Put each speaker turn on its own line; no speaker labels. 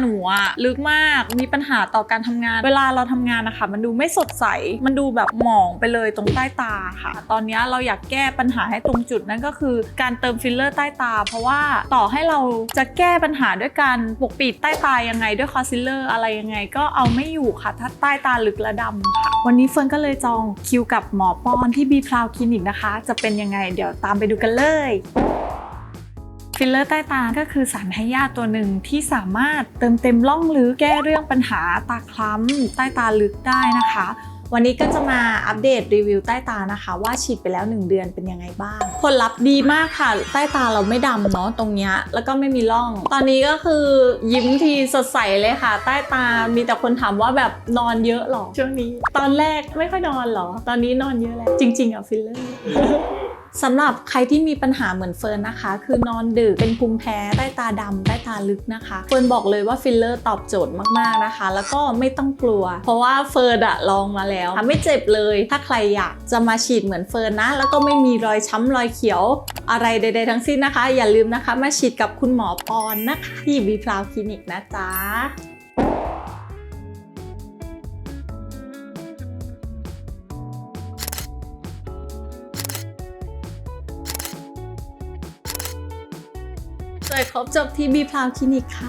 หนูอะลึกมากมีปัญหาต่อการทำงาน เวลาเราทำงานนะคะ มันดูไม่สดใส มันดูแบบหมองไปเลยตรงใต้ตาค่ะ ตอนนี้เราอยากแก้ปัญหาให้ตรงจุดนั่นก็คือการเติมฟิลเลอร์ใต้ตา เพราะว่าต่อให้เราจะแก้ปัญหาด้วยการปกปิดใต้ตายังไงด้วยคอนซีลเลอร์อะไรยังไงก็เอาไม่อยู่ค่ะ ถ้าใต้ตาลึกและดำค่ะ วันนี้เฟิร์นก็เลยจองคิวกับหมอปอนที่บีพราวคลินิกนะคะ จะเป็นยังไงเดี๋ยวตามไปดูกันเลย ฟิลเลอร์ใต้ตา ก็คือสารให้ยาตัวหนึ่งที่สามารถเติมเต็มร่องลึกแก้เรื่องปัญหาตาคล้ำใต้ตาลึกได้นะคะ วันนี้ก็จะมาอัปเดตรีวิวใต้ตานะคะ ว่าฉีดไปแล้ว 1 เดือนเป็นยังไงบ้าง ผลลัพธ์ดีมากค่ะ ใต้ตาเราไม่ดำเนาะตรงเนี้ยแล้วก็ไม่มีร่อง ตอนนี้ก็คือยิ้มทีสดใสเลยค่ะ ใต้ตามีแต่คนถามว่าแบบนอนเยอะหรอช่วงนี้ ตอนแรกไม่ค่อยนอนหรอ ตอนนี้นอนเยอะแล้วจริง ๆอะฟิลเลอร์ สำหรับใครที่มีปัญหาเหมือนเฟิร์นนะคะ คือนอนดึกเป็นภูมิแพ้ใต้ตาดำใต้ตาลึกนะคะ เฟิร์นบอกเลยว่าฟิลเลอร์ตอบโจทย์มากๆนะคะ แล้วก็ไม่ต้องกลัว เพราะว่าเฟิร์นอะลองมาแล้วไม่เจ็บเลย ถ้าใครอยากจะมาฉีดเหมือนเฟิร์นนะ แล้วก็ไม่มีรอยช้ำรอยเขียวอะไรใด ๆ ทั้งสิ้นนะคะ อย่าลืมนะคะ มาฉีดกับคุณหมอปอนนะคะที่บีพราวคลินิกนะจ๊ะ สวยครบจบที่บีพลาวคลินิกค่ะ